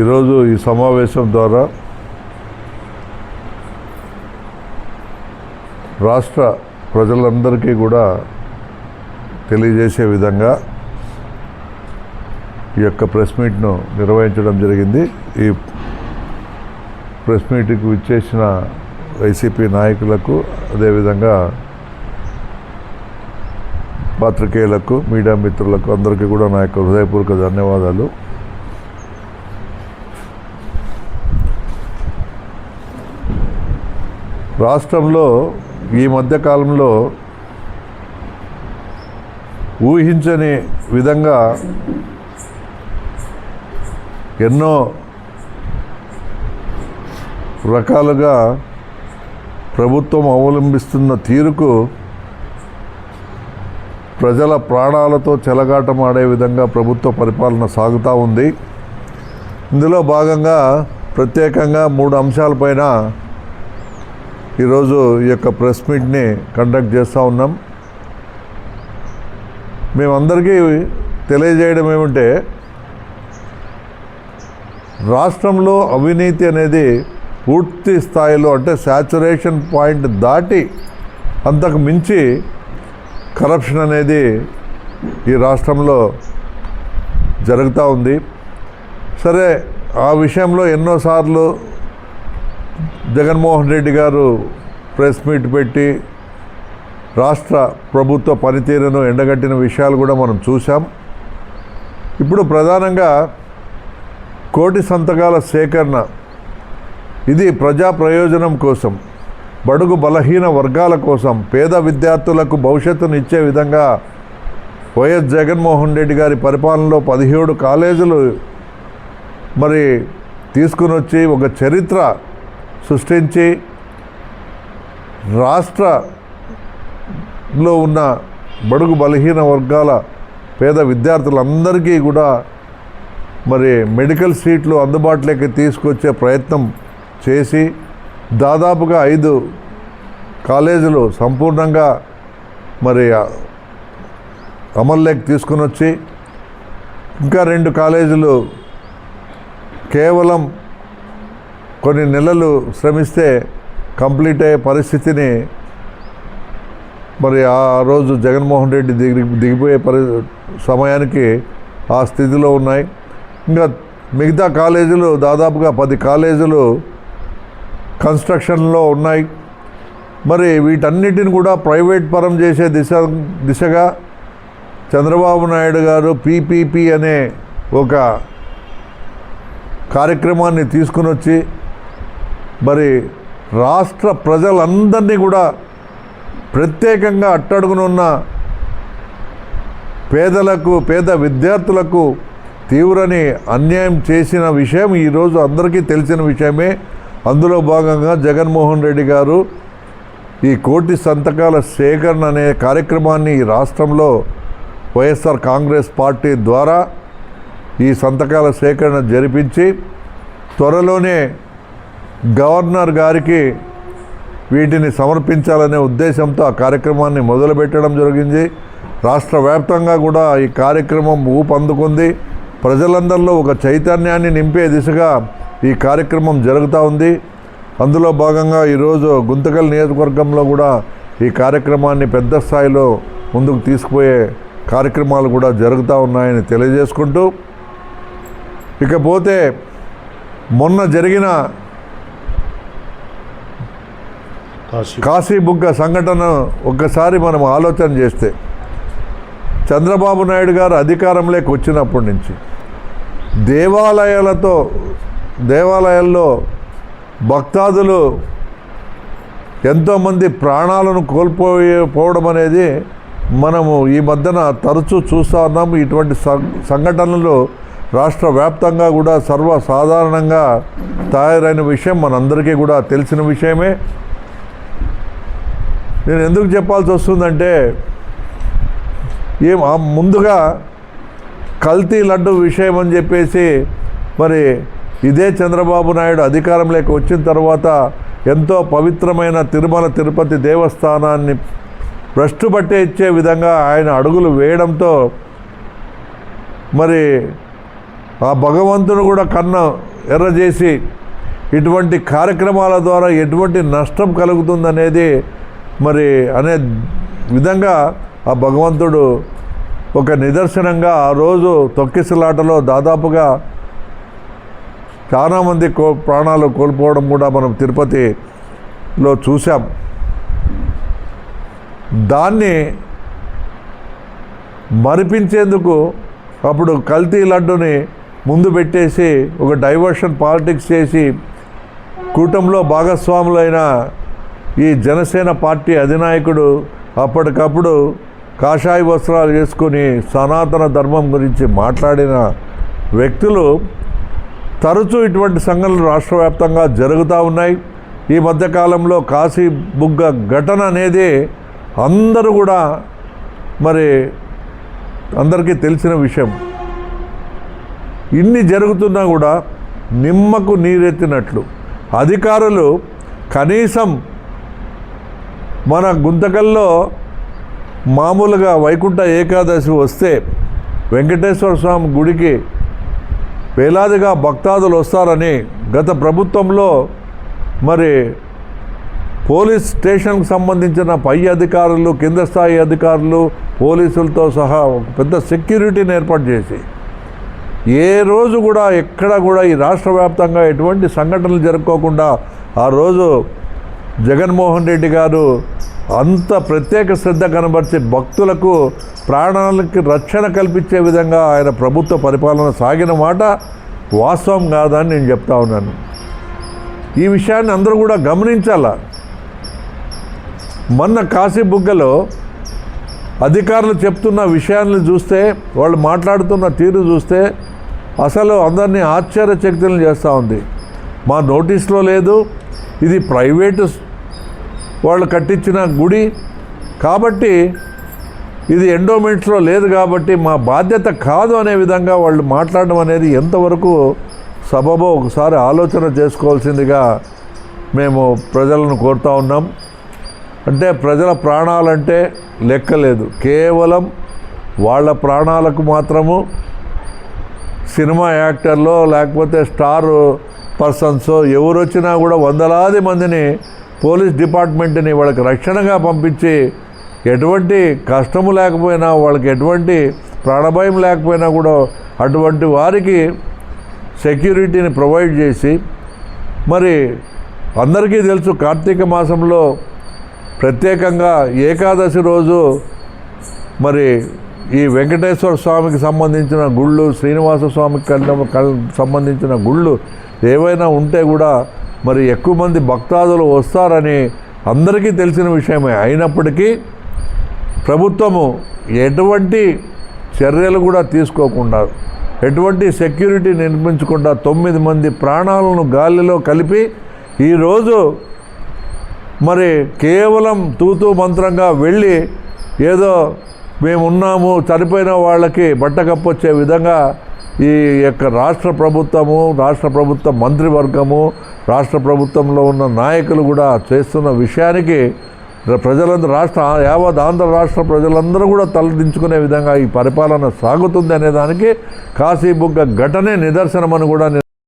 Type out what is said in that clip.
ఈరోజు ఈ సమావేశం ద్వారా రాష్ట్ర ప్రజలందరికీ కూడా తెలియజేసే విధంగా ఈ యొక్క ప్రెస్ మీట్ను నిర్వహించడం జరిగింది. ఈ ప్రెస్ మీట్కి విచ్చేసిన వైసీపీ నాయకులకు అదేవిధంగా పాత్రికేయులకు మీడియా మిత్రులకు అందరికీ కూడా నా యొక్క హృదయపూర్వక ధన్యవాదాలు. రాష్ట్రంలో ఈ మధ్యకాలంలో ఊహించని విధంగా ఎన్నో రకాలుగా ప్రభుత్వం అవలంబిస్తున్న తీరుకు ప్రజల ప్రాణాలతో చెలగాటమాడే విధంగా ప్రభుత్వ పరిపాలన సాగుతూ ఉంది. ఇందులో భాగంగా ప్రత్యేకంగా మూడు అంశాలపైన ఈరోజు ఈ యొక్క ప్రెస్ మీట్ని కండక్ట్ చేస్తూ ఉన్నాం. మేమందరికీ తెలియజేయడం ఏమంటే రాష్ట్రంలో అవినీతి అనేది పూర్తి స్థాయిలో అంటే శాచురేషన్ పాయింట్ దాటి అంతకు మించి కరప్షన్ అనేది ఈ రాష్ట్రంలో జరుగుతూ ఉంది. సరే ఆ విషయంలో ఎన్నోసార్లు జగన్మోహన్ రెడ్డి గారు ప్రెస్ మీట్ పెట్టి రాష్ట్ర ప్రభుత్వ పనితీరును ఎండగట్టిన విషయాలు కూడా మనం చూసాం ఇప్పుడు ప్రధానంగా కోటి సంతకాల సేకరణ. ఇది ప్రజా ప్రయోజనం కోసం బడుగు బలహీన వర్గాల కోసం పేద విద్యార్థులకు భవిష్యత్తును ఇచ్చే విధంగా వైఎస్ జగన్మోహన్ రెడ్డి గారి పరిపాలనలో పదిహేడు కాలేజీలు మరి తీసుకుని వచ్చి ఒక చరిత్ర సృష్టించి రాష్ట్రలో ఉన్న బడుగు బలహీన వర్గాల పేద విద్యార్థులందరికీ కూడా మరి మెడికల్ సీట్లు అందుబాటులోకి తీసుకొచ్చే ప్రయత్నం చేసి దాదాపుగా ఐదు కాలేజీలు సంపూర్ణంగా మరి అమల్లోకి తీసుకుని వచ్చి ఇంకా రెండు కాలేజీలు కేవలం కొన్ని నెలలు శ్రమిస్తే కంప్లీట్ అయ్యే పరిస్థితిని మరి ఆ రోజు జగన్మోహన్ రెడ్డి దిగి దిగిపోయే పరి సమయానికి ఆ స్థితిలో ఉన్నాయి. ఇంకా మిగతా కాలేజీలు దాదాపుగా పది కాలేజీలు కన్స్ట్రక్షన్లో ఉన్నాయి. మరి వీటన్నిటిని కూడా ప్రైవేట్ పరం చేసే దిశ దిశగా చంద్రబాబు నాయుడు గారు పీపీపీ అనే ఒక కార్యక్రమాన్ని తీసుకుని వచ్చి మరి రాష్ట్ర ప్రజలందరినీ కూడా ప్రత్యేకంగా అట్టడుగునున్న పేదలకు పేద విద్యార్థులకు తీవ్రని అన్యాయం చేసిన విషయం ఈరోజు అందరికీ తెలిసిన విషయమే. అందులో భాగంగా జగన్మోహన్ రెడ్డి గారు ఈ కోటి సంతకాల సేకరణ అనే కార్యక్రమాన్ని ఈ రాష్ట్రంలో వైఎస్ఆర్ కాంగ్రెస్ పార్టీ ద్వారా ఈ సంతకాల సేకరణ జరిపించి త్వరలోనే గవర్నర్ గారికి వీటిని సమర్పించాలనే ఉద్దేశంతో ఆ కార్యక్రమాన్ని మొదలుపెట్టడం జరిగింది. రాష్ట్ర వ్యాప్తంగా కూడా ఈ కార్యక్రమం ఊపందుకుంది. ప్రజలందరిలో ఒక చైతన్యాన్ని నింపే దిశగా ఈ కార్యక్రమం జరుగుతూ ఉంది. అందులో భాగంగా ఈరోజు గుంతకల్ నియోజకవర్గంలో కూడా ఈ కార్యక్రమాన్ని పెద్ద స్థాయిలో ముందుకు తీసుకుపోయే కార్యక్రమాలు కూడా జరుగుతూ ఉన్నాయని తెలియజేసుకుంటూ ఇకపోతే మొన్న జరిగిన కాశీ కాశీబుగ్గ సంఘటన ఒక్కసారి మనం ఆలోచన చేస్తే చంద్రబాబు నాయుడు గారు అధికారంలోకి వచ్చినప్పటి నుంచి దేవాలయాలతో దేవాలయాల్లో భక్తాదులు ఎంతోమంది ప్రాణాలను కోల్పోయిపోవడం అనేది మనము ఈ మధ్యన తరచూ చూస్తూ ఉన్నాము ఇటువంటి సం- సంఘటనలు రాష్ట్ర వ్యాప్తంగా కూడా సర్వసాధారణంగా తయారైన విషయం మనందరికీ కూడా తెలిసిన విషయమే. నేను ఎందుకు చెప్పాల్సి వస్తుందంటే ఏం ముందుగా కల్తీ లడ్డు విషయం అని చెప్పేసి మరి ఇదే చంద్రబాబు నాయుడు అధికారంలోకి వచ్చిన తర్వాత ఎంతో పవిత్రమైన తిరుమల తిరుపతి దేవస్థానాన్ని భ్రష్టు పట్టే ఇచ్చే విధంగా ఆయన అడుగులు వేయడంతో మరి ఆ భగవంతుడు కూడా కన్న ఎర్రజేసి ఇటువంటి కార్యక్రమాల ద్వారా ఎటువంటి నష్టం కలుగుతుందనేది మరి అనే విధంగా ఆ భగవంతుడు ఒక నిదర్శనంగా ఆ రోజు తొక్కిసలాటలో దాదాపుగా చాలామంది కో ప్రాణాలు కోల్పోవడం కూడా మనం తిరుపతిలో చూసాం దాన్ని మరిపించేందుకు అప్పుడు కల్తీ లడ్డుని ముందు పెట్టేసి ఒక డైవర్షన్ పాలిటిక్స్ చేసి కూటంలో భాగస్వాములైన ఈ జనసేన పార్టీ అధినాయకుడు అప్పటికప్పుడు కాషాయ వస్త్రాలు వేసుకొని సనాతన ధర్మం గురించి మాట్లాడిన వ్యక్తులు తరచూ ఇటువంటి సంఘటనలు రాష్ట్ర వ్యాప్తంగా జరుగుతూ ఉన్నాయి. ఈ మధ్యకాలంలో కాశీ బుగ్గ ఘటన అనేది అందరూ కూడా మరి అందరికీ తెలిసిన విషయం. ఇన్ని జరుగుతున్నా కూడా నిమ్మకు నీరెత్తినట్లు. అధికారులు కనీసం మన గుంతకల్లో మామూలుగా వైకుంఠ ఏకాదశి వస్తే వెంకటేశ్వర స్వామి గుడికి వేలాదిగా భక్తాదులు వస్తారని గత ప్రభుత్వంలో మరి పోలీస్ స్టేషన్కు సంబంధించిన పై అధికారులు కింద స్థాయి అధికారులు పోలీసులతో సహా పెద్ద సెక్యూరిటీని ఏర్పాటు చేసి ఏ రోజు కూడా ఎక్కడ కూడా ఈ రాష్ట్ర వ్యాప్తంగా ఎటువంటి సంఘటనలు జరుపుకోకుండా ఆ రోజు జగన్మోహన్ రెడ్డి గారు అంత ప్రత్యేక శ్రద్ధ కనబరిచి భక్తులకు ప్రాణాలకి రక్షణ కల్పించే విధంగా ఆయన ప్రభుత్వ పరిపాలన సాగిన మాట వాస్తవం కాదని నేను చెప్తా ఉన్నాను. ఈ విషయాన్ని అందరూ కూడా గమనించాల? మొన్న కాశీ బుగ్గలో అధికారులు చెప్తున్న విషయాన్ని చూస్తే వాళ్ళు మాట్లాడుతున్న తీరు చూస్తే అసలు అందరినీ ఆశ్చర్యచక్తులను చేస్తూ ఉంది. మా నోటీస్లో లేదు ఇది ప్రైవేటు వాళ్ళు కట్టించిన గుడి కాబట్టి ఇది ఎండోమెంట్స్లో లేదు కాబట్టి మా బాధ్యత కాదు అనే విధంగా వాళ్ళు మాట్లాడడం అనేది ఎంతవరకు సబబో ఒకసారి ఆలోచన చేసుకోవాల్సిందిగా మేము ప్రజలను కోరుతా ఉన్నాం. అంటే ప్రజల ప్రాణాలంటే లెక్కలేదు కేవలం వాళ్ళ ప్రాణాలకు మాత్రము సినిమా యాక్టర్లో లేకపోతే స్టారు పర్సన్స్ ఎవరు వచ్చినా కూడా వందలాది మందిని పోలీస్ డిపార్ట్మెంట్ని వాళ్ళకి రక్షణగా పంపించి ఎటువంటి కష్టము లేకపోయినా వాళ్ళకి ఎటువంటి ప్రాణభయం లేకపోయినా కూడా అటువంటి వారికి సెక్యూరిటీని ప్రొవైడ్ చేసి మరి అందరికీ తెలుసు కార్తీక మాసంలో ప్రత్యేకంగా ఏకాదశి రోజు మరి ఈ వెంకటేశ్వర స్వామికి సంబంధించిన గుళ్ళు శ్రీనివాస స్వామికి కల్- సంబంధించిన గుళ్ళు ఏవైనా ఉంటే కూడా మరి ఎక్కువ మంది భక్తాదులు వస్తారని అందరికీ తెలిసిన విషయమే. అయినప్పటికీ ప్రభుత్వము ఎటువంటి చర్యలు కూడా తీసుకోకుండా ఎటువంటి సెక్యూరిటీ నిర్మించకుండా తొమ్మిది మంది ప్రాణాలను గాలిలో కలిపి ఈరోజు మరి కేవలం తూతూ మంత్రంగా వెళ్ళి ఏదో మేము ఉన్నాము చనిపోయిన వాళ్ళకి బట్ట కప్పొచ్చే విధంగా ఈ యొక్క రాష్ట్ర ప్రభుత్వము రాష్ట్ర ప్రభుత్వ మంత్రివర్గము రాష్ట్ర ప్రభుత్వంలో ఉన్న నాయకులు కూడా చేస్తున్న విషయానికి ప్రజలందరూ రాష్ట్ర యావత్ ఆంధ్ర రాష్ట్ర ప్రజలందరూ కూడా తలదించుకునే విధంగా ఈ పరిపాలన సాగుతుంది అనేదానికి కాశీబుగ్గ ఘటనే నిదర్శనమని కూడా